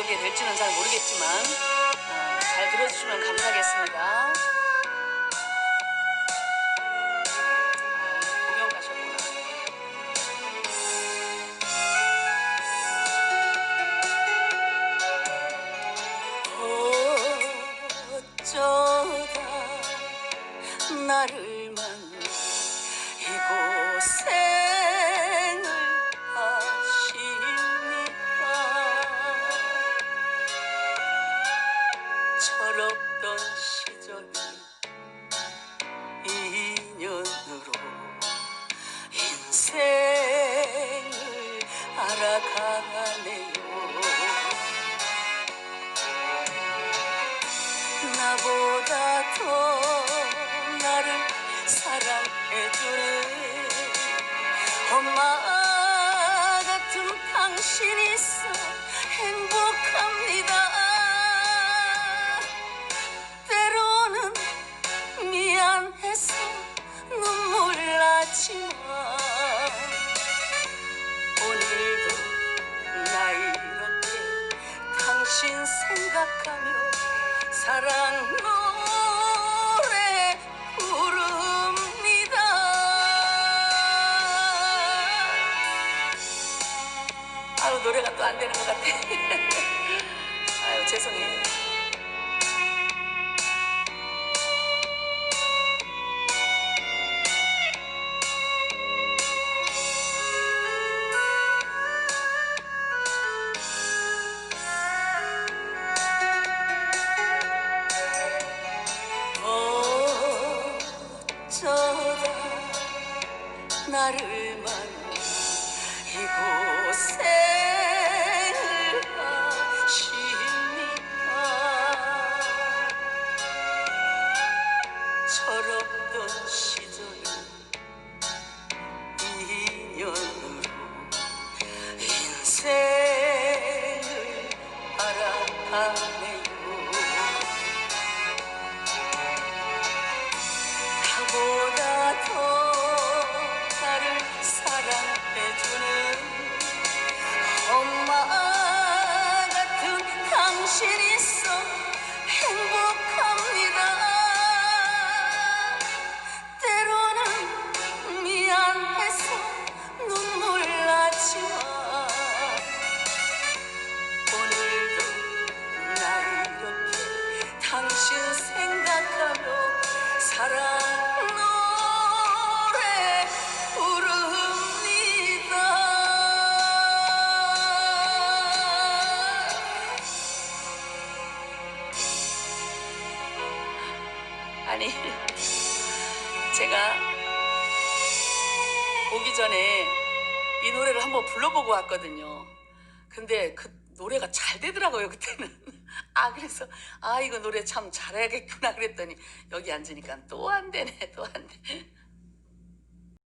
부르게 될지는 잘 모르겠지만 어, 잘 들어주시면 감사하겠습니다. 철없던 시절이 인연으로 인생을 알아가네요 생각하며 사랑 노래 부릅니다. 아유 노래가 또 안 되는 것 같아. 아유 죄송해요 나를 만나 이곳생을 하십니까? 철없던 시절을 인연으로 인생을 알아가 아니 제가 오기 전에 이 노래를 한번 불러보고 왔거든요. 근데 그 노래가 잘 되더라고요 그때는. 아 그래서 아 이거 노래 참 잘해야겠구나 그랬더니 여기 앉으니까 또 안 되네 또 안 돼.